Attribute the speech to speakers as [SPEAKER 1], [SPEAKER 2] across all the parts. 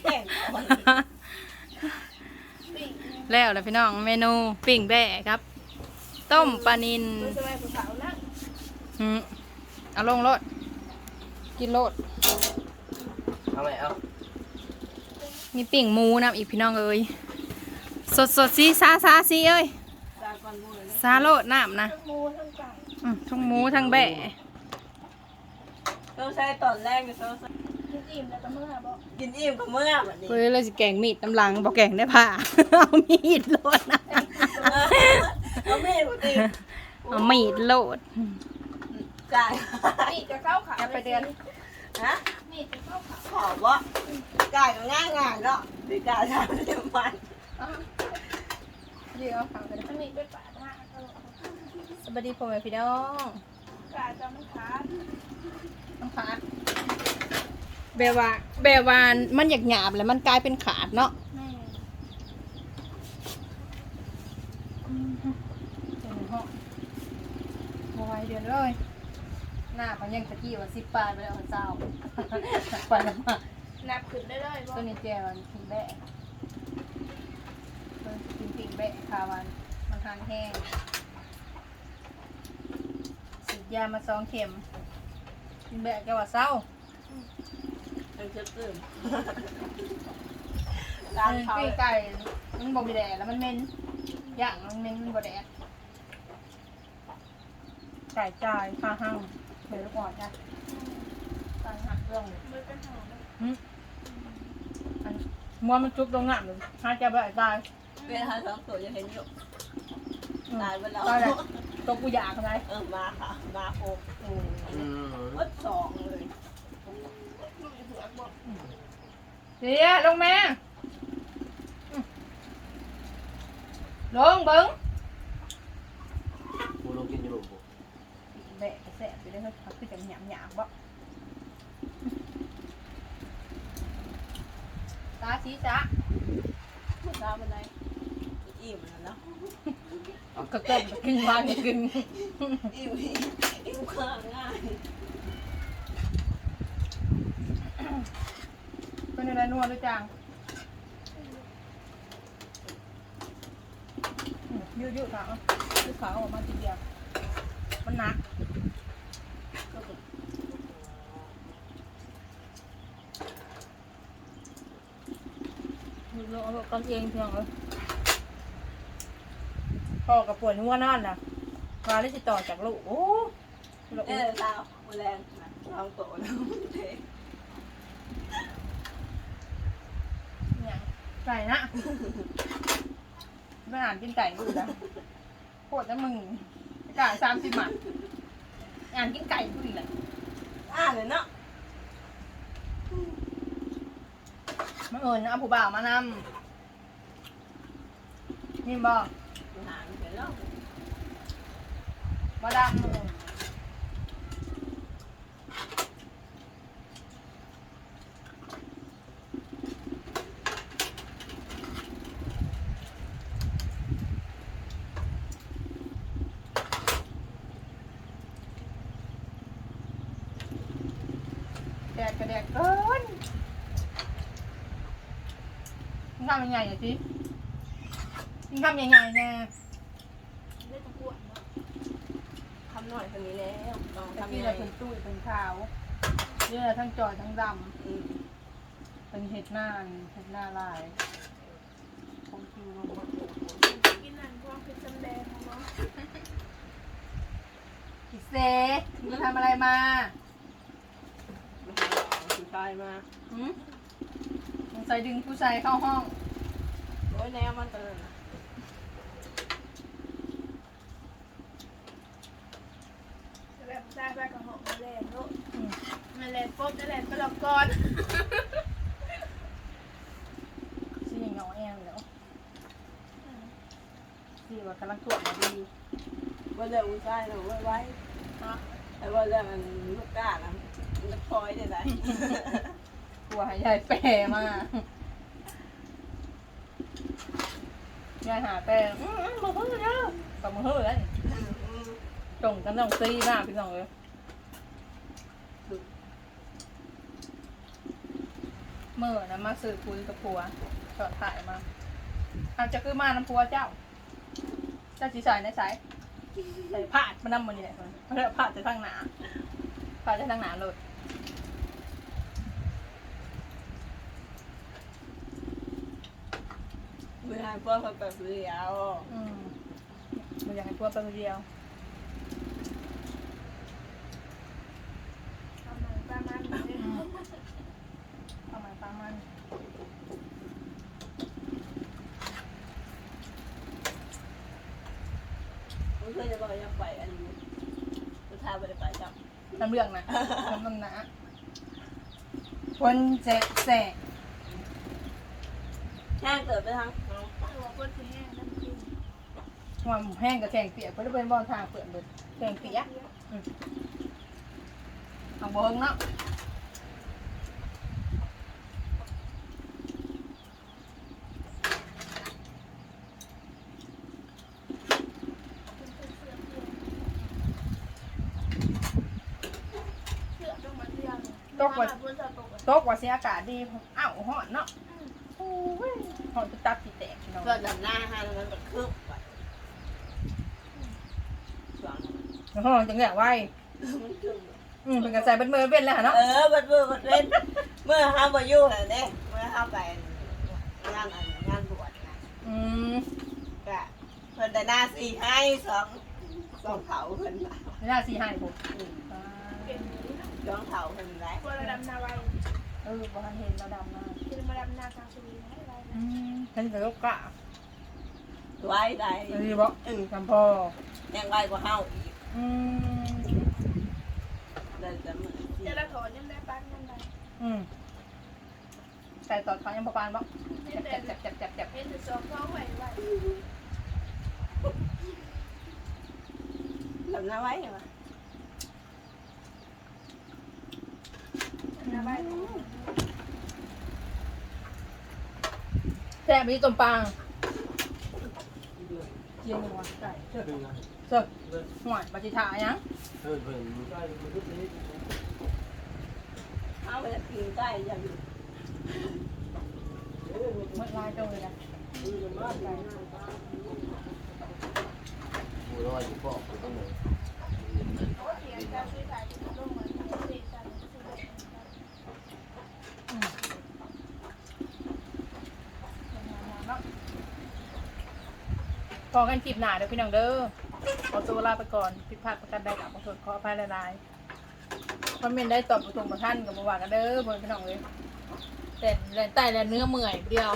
[SPEAKER 1] แข่งก่อน
[SPEAKER 2] แล้วแล้วพี่น้องเมนูปิ่งแบะครับ ต้มปลานิน
[SPEAKER 3] มือสบายผู้สาวนั่ง
[SPEAKER 2] หืมเอาลงรถกินรถ
[SPEAKER 1] เอาไหมเอา
[SPEAKER 2] มีปิ่งหมูนะอีกพี่น้องเอ้ยสดสดๆซีซาซาซีเอ้ย
[SPEAKER 3] ตาก่อนมือเลย
[SPEAKER 2] ซาโลดน้ำนะ
[SPEAKER 3] ทั้งหมูทั้งไก่
[SPEAKER 2] อืมทั้งหมูทั้งแบะ
[SPEAKER 1] ต้องใช้ตอนแรกเนี่ยต้ องใช้
[SPEAKER 3] กินอิ่มแล้วก็เมื่อบอก
[SPEAKER 1] กินอิ่มกับเมื่อแบบนี้
[SPEAKER 2] เฮ้ยเราจะแกงมีดน้ำลังบอกแกงได้ผ่าเอามีดโลดนะ
[SPEAKER 1] เอาไม่ปกติ
[SPEAKER 2] เอามีดโลด
[SPEAKER 1] กาย
[SPEAKER 3] มีดจะเข้าขา
[SPEAKER 2] จะไปเดือน
[SPEAKER 1] ฮะ
[SPEAKER 3] มีดจะเข้าขา
[SPEAKER 1] ขอบวะกายก็ง่ายง่ายๆเนาะดีกายทำเต็มวัน
[SPEAKER 2] เดี๋ยวเอาขังไป
[SPEAKER 3] ถ้ามีดไปปาดหน้าก็
[SPEAKER 2] สวัสดีพ่อแม่พี่น้อง
[SPEAKER 3] กาจะมันขาด
[SPEAKER 2] น้ำขาด เบลวาเบลวานมันหยาบหยาบแล้วมันกลายเป็นขาดเนาะ
[SPEAKER 3] แม่
[SPEAKER 2] เดี๋ยวห้องมาไว้เดือนเลย หน้าเขายังตะกี้ว่าสิบปลายไปแล้วเจ้าไปแล้วมา
[SPEAKER 3] นับขึ้นได้เลยบอ
[SPEAKER 2] ต้
[SPEAKER 3] ก
[SPEAKER 2] นนี้แจวันพิงแบะต้นพิงพิงแบะคาวัน มันทานแห้งฉีดยามาสองเข็มพิงแบะแกว่าเศร้า
[SPEAKER 1] เป็นเชื้อตื่น
[SPEAKER 2] ร้า
[SPEAKER 1] นเขา
[SPEAKER 2] ปีไก่มันบ่มีแดดแล้วมันเหม็นอย่างมันเหม็นมันบ่แดดไก่จ่ายค่าห้างเดี๋ยวก่อนจ้ะตั้งหักเรื่องเลย
[SPEAKER 3] มือเป็นหอม
[SPEAKER 2] หึอันมัวมันจุกตรงหน้าเลยหาจะได้ตาย
[SPEAKER 1] เป็นทาสองตัวยังเห็นอยู่ตายไปแล้ว
[SPEAKER 2] ตายแล้วตัวกูอยากอะไร
[SPEAKER 1] เออมาค่ะมาโคก
[SPEAKER 2] อืม
[SPEAKER 1] วัดสองเลย
[SPEAKER 2] เดี๋ยวลงมาอืมลงเบิ้ง
[SPEAKER 4] กูลงกินอยู่ลูก
[SPEAKER 2] แบะแสบไปเลยเฮ้ยเขาคือจะหยาบหยาบบ่ตาชี้จ้า
[SPEAKER 1] น้ำอะไรอิ่มแล้วเนาะ
[SPEAKER 2] ก็เกินกินวานกิน
[SPEAKER 1] อิ่มอิ่มข้างง่าย
[SPEAKER 2] เป็นอะไรนัวด้วยจังยืดยืดขายืดขาออกมาทีเดียว มันหนักยืดเอากันเองเพียงเลยพ่อกับปวดหัวนอนน่ะมาได้ติดต่อจากลูก โอ้ลูก
[SPEAKER 1] เออเราแรงเราโตแล้ว
[SPEAKER 2] เนี่ย ไก่นะไม่อ่านกินไก่กูนะปวดนะมึงไก่สามสิบหมัดอ่านกินไก่กูอีกเลย
[SPEAKER 1] อ่าเลยเนาะ
[SPEAKER 2] มาเอิญเอาผู้บ่าวมานำนี่บ่
[SPEAKER 1] หางเสร็จแล้ว
[SPEAKER 2] มาดำเอิญแดดกระแดดเกิน มึงทำยังไงอะจิมึงทำยังไงแน่
[SPEAKER 3] เล่นตะกั่วเนาะ
[SPEAKER 1] ทำหน่อยคนนี้แล้วลอง
[SPEAKER 2] ตะ
[SPEAKER 1] ทำ
[SPEAKER 2] กี้
[SPEAKER 1] ยังไง
[SPEAKER 2] เราเป็นตุ้ยเป็นขาวเยอะทั้งจอยทั้งด
[SPEAKER 1] อืมำ
[SPEAKER 2] เป็นเห็ดหน้านี่เห็ดหน้าลายคงคิวลงมา
[SPEAKER 3] กินนั่นพวกคือจำแดงเนาะ
[SPEAKER 2] อีเซมึงทำอะไรมา
[SPEAKER 1] มาหาของผู้ชายมา
[SPEAKER 2] หืม มึงใส่ดึงผู้ชายเข้าห้อง
[SPEAKER 1] โอ้ยแนวมันเตือน
[SPEAKER 3] แบบได้ไปกับหอมมาแลนโลก
[SPEAKER 2] อืม
[SPEAKER 3] มาแลนปุ๊บจะแลนไปหลอกก่อน
[SPEAKER 2] ชี้เหงาแอนแล้วชี้ว่ากำลังตรวจมาดี
[SPEAKER 1] ว่าเรื่องผู้ชายเราไว้ไว้
[SPEAKER 2] ฮะ
[SPEAKER 1] แต่ว่าเรื่องมันลูกก้านะมันคอยได้ไหม
[SPEAKER 2] กลัวให้ยายแปรมาก ยายหาแต่อืมมือหื้อเด้อกับมือหื้อแล้วนี่จงกันต้องซีมากพี่น้องเลยเมื่อนะมาสื่อคุยกับผัวจอดถ่ายมาอาจจะคือมาน้ำผัวเจ้า เจ้าสีสายในสายใส่ผ้าดมานำมันนี่แหละคนเรียกผ้าดจะทั้งหนาผ้าดจะทั้งหนาเลย
[SPEAKER 1] ไม่ให้พวกเขาไปเรียว
[SPEAKER 2] อืมมันอยากให้ผัวไปคนเดียว
[SPEAKER 3] ทำมันประมาณนี้
[SPEAKER 2] อืมเอามาปลามัน
[SPEAKER 1] ผมเคยจะบอกยังไปอันนี้สุดท้ายไม่ได้ไปจับ
[SPEAKER 2] น้ำเรื่องนะน้ำน้ำหนาคนเจ๊แสก
[SPEAKER 1] แห้งเติบไปทาง
[SPEAKER 3] ตัวคนที่แห้งน้ำจิ้ม
[SPEAKER 2] ความแห้งกับแข็งเปียกเพราะจะเป็นบอลทางเปิดเบิดแข็งเปียกเอาเบิ้งเนาะ
[SPEAKER 3] เสือต้องมาเรียงบนจะตก
[SPEAKER 2] โต๊ะว่าเสียอากาศดีอ้าวหอนเนาะโอ้ยหอนจะตับจีแตกพี่น้อง
[SPEAKER 1] เพื่อนดำหน้าให้แล้วมันก็คืบไปสว่าง
[SPEAKER 2] หอนจังแหละไว้
[SPEAKER 1] มันคืบ
[SPEAKER 2] อืมเป็นกระแสเป็นมือเป็นแล้วเนาะ
[SPEAKER 1] เออบัดเมื่อบัดเล่นเมื่อห้ามมายุ่งเลยเนี่ยเมื่อห้ามไปงานอันงานบวชนะ
[SPEAKER 2] อืม
[SPEAKER 1] ก็เพิ่นแต่หน้าสี่ให้สองสองเถาเพิ่นมา
[SPEAKER 2] ไม่น่าสีให้ผม
[SPEAKER 1] อืม
[SPEAKER 2] อ่า
[SPEAKER 3] เป็นนี้นะ
[SPEAKER 1] สองเถาเพิ่นไร
[SPEAKER 3] ตัวระดับนาวัย
[SPEAKER 2] เออบ้านเห็นเราดำมาก มฉันจะลกกะ
[SPEAKER 1] ไว้ได้
[SPEAKER 2] เออบอก
[SPEAKER 1] อืม
[SPEAKER 2] จำพ่อ
[SPEAKER 1] ยังไวกว่าเฮาอีก
[SPEAKER 2] อืม
[SPEAKER 1] เดินจะมือ
[SPEAKER 3] เจะละถอนยังได้ปั้นยังไง
[SPEAKER 2] อืมใส่ตอดเขายังประปานบอก
[SPEAKER 3] เห็
[SPEAKER 2] จั
[SPEAKER 3] น
[SPEAKER 2] บ
[SPEAKER 3] แต่
[SPEAKER 2] จับจับจับจับจับ
[SPEAKER 3] เห็นแต่สองท้องไหวไหว
[SPEAKER 1] ทำหน้าไว้เหรอ
[SPEAKER 3] นาวัย
[SPEAKER 2] แซ่บมีต้มปังเยี่ยมว่ะไก่เสิร์ฟเสิร์ฟห่วยปฏิทายัง
[SPEAKER 1] เฮาไปกินใกล้ยัง
[SPEAKER 2] เมื่อลายจังเลยนะ
[SPEAKER 4] กูรออยู่พ่อกูต้องเลย
[SPEAKER 3] เสียงจะช่วยถ่ายถึงลงเหมือนทางสีสันสุด
[SPEAKER 2] อืม พอกันจีบหนาเดี๋ยวพี่น้องเด้อขอตัวลาไปก่อนผิดพลาดประการใดกับขอโทษขออภัยหลายๆคอมเมนต์ได้ตอบประทงประท่านกับมาว่ากันเด้อเพื่อนพี่น้องเลยแต่แหลนใต้แหลนเนื้อเมื่อยเดียว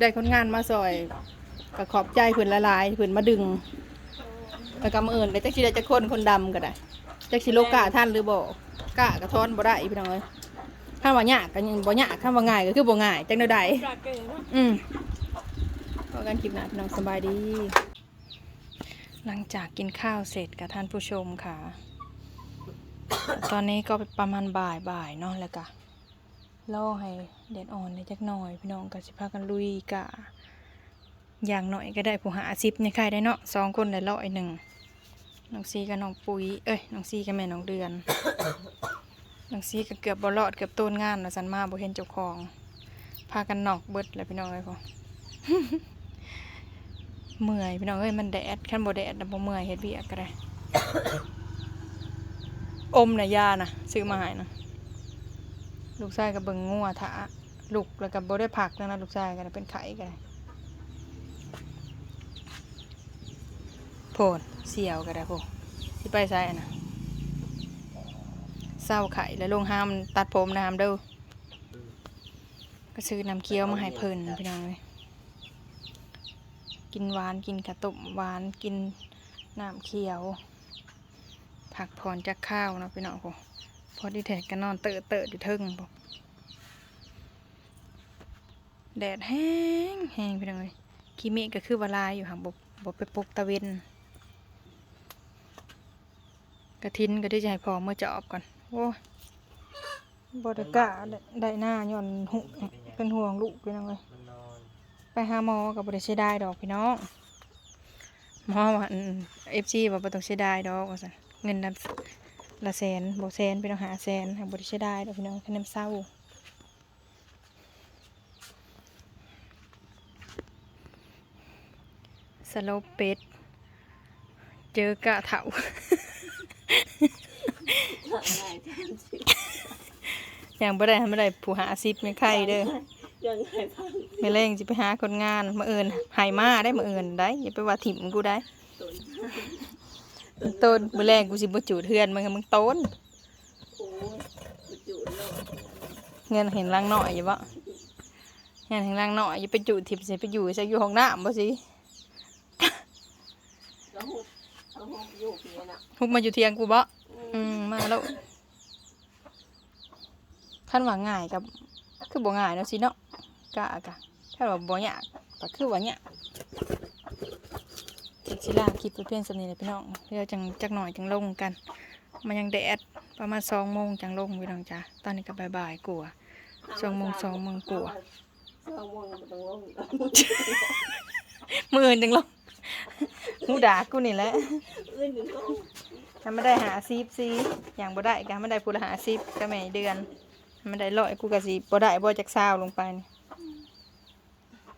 [SPEAKER 2] ได้คนงานมาซอยก็ขอบใจเพื่อนละลายเพื่อนมาดึงแล้วก็มาเอิญได้จักสิได้จักคนคนดำก็ได้จักสิโลกาท่านหรือบ่กะกระท้อนบ่ได้พี่น้องเอ้ยถ้าว่ายากก็ยังบ่ยากถ้าว่าง่ายก็คือบ่ง่ายจังได๋
[SPEAKER 3] ปลาเก๋เนาะ
[SPEAKER 2] อืมพ อกันคลิปหน้าพี่น้องสบายดี หลังจากกินข้าวเสร็จกับท่านผู้ชมค่ะ ตอนนี้ก็ประมาณบ่ายบ่ายเนาะแล้วก็ล่อให้แดดอ่อนในจักหน่อย พี่น้องก็สิพากันลุยกะอย่างหน่อยก็ได้ผู้หาซิปในค่ายได้เนาะสองคนได้ร้อยหนึ่งน้องซีกับน้องปุ้ยเอ้ยน้องซีกับแม่น้องเดือนน้องซีก็เกือบบอลอดเกือบต้นงานแล้วสันมาบ่เห็นเจ้าของ พากันนอกเบิดเลยพี่น้องเลยพอ เมื่อยพี่น้องเอ้ยมันแดดขั้นบ่แดดนะบ่เมื่อยเฮ็ดเวียกก็ได้อมนะยานะซื้อมาให้นะลูกชายก็เบิ่งงัวถาลูกแล้วก็บ่ได้ผักแล้วนะลูกชายก็เป็นไข้ก็ได้โพดเสียวก็ได้โพสิไปไสอะนะเศร้าไข่แล้วลงห้ามตัดผมนะห้ามเด้อก็ซื้อน้ำเคี้ยวมาให้เพิ่นพี่น้องเลย กินหวานกินกระตุ่มหวานกินน้ำเคี้ยว ผักผ่อนจากข้าวนะพี่น้องพอพอดีแทกกันอนเตอะเตอะอยู่เทิงพอแดดแห้งแห้งพี่น้องเลยขีเมก็คือวาลายอยู่ห่างบบบบไปปลุกตะเวนกระทินก็ได้ให้พอเมื่อจะออกก่อนโอ้บไดกล้าได้หน้าย่อนหุเป็นห่วงลูกพี่น้องเลย หาหมอกับบริเสียดายดอกพี่น้องหมอว่าเอฟซีบอกว่าต้องเสียดายดอกว่าสันเงินนั้นละแสนบ่แสนไปเอาหาแสนหาบ่ได้ใช้ได้ดอกพี่น้องคะแนนเศร้าสโลปเป็ดเจอกะเถา
[SPEAKER 1] ง่า
[SPEAKER 2] อย่างบ่ได้ทำบ่ได้ผู้หาซิปไม่ไข่เด้อ
[SPEAKER 1] ยังไงพัง
[SPEAKER 2] ไม่เล่งสิไปหาคนงานมาเอิญหายมาได้มาเอิญได้อย่าไปว่าถิ่มกูได้
[SPEAKER 1] ตุน
[SPEAKER 2] ต้นมือแรงกูสิบ่จูดเทือนมึงมึงต้น
[SPEAKER 1] โอ้ยจุดเลย
[SPEAKER 2] เงินเห็นลังหน่อยอยู่บ่เงินเห็นลังหน่อยอย่าไปจูดถิ่มสิไปอยู่ซะอยู่ห้องน้ำบ่สิ
[SPEAKER 1] แล้วหุบแล้วหุบอยู่เพียน่ะ
[SPEAKER 2] ฮุบมาอยู่เทียงกูบ่อืมมาแล้วคันว่าง่ายกับคือบ่ง่ายเนาะสิเนาะ กะกะถ้าว่าบ่ยากก็คือว่าเนี่ยากสิลาคลิปไปเพียงสำนี้แหละพี่น้องเดี๋ยวจังจักหน่อยจังลงกัน มันยังแดดประมาณสองโมงจังลงพี่น้องจ้ะตอนนี้ก็บ่ายๆกลัวาสองโมงสองโมงกว่า
[SPEAKER 1] สองโมงมันต้องลงอีก
[SPEAKER 2] มืออื่นจังลงหูด่ากูนี่แหละ
[SPEAKER 1] อื่นถึงต้อง
[SPEAKER 2] ถ้าไม่ได้หาซีบซีอย่างบ่ได้ก็ไม่ได้พูดหาซีบก็ไม่เดือนถ้าไม่ได้ร้อยกูก็สิบ่ได้บ่จักซาวลงไปนี่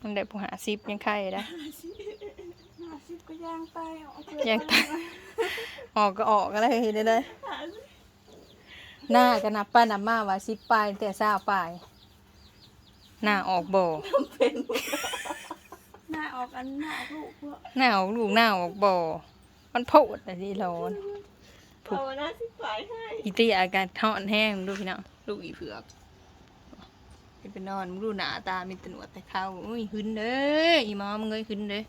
[SPEAKER 2] มันได้ผู้หาซีบยังไข่ได้
[SPEAKER 3] ห้าสิบก็ย่างไปออก
[SPEAKER 2] ย่างไปออกก็ออกก็ได้เฮ็ดได้ได้หน้าก็นับป้านับมาว่าสิบปลายแต่ซาวปลายหน้าออกบ่
[SPEAKER 1] เป็น
[SPEAKER 3] หน้าออกอันหน้าออกลูกพวก
[SPEAKER 2] หน้าออกลูกหน้าออกบ่มันโพดอะดิร้อน
[SPEAKER 1] เอาหน้าสิบปลายให้
[SPEAKER 2] อีตี้อาการท้อนแห้งดูพี่น้องลูกอีเผือก ไปนอนมึงดูหนาตามีตหนวดแต่เขาอุ้ยหึนเด้ออีมอมึงเอ้ยหึนเด้อ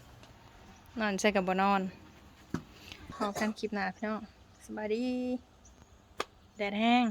[SPEAKER 2] นอนใช่กับบ่นอนพอกันคลิปหน้าพี่น้องสบายดีแดดแห้ง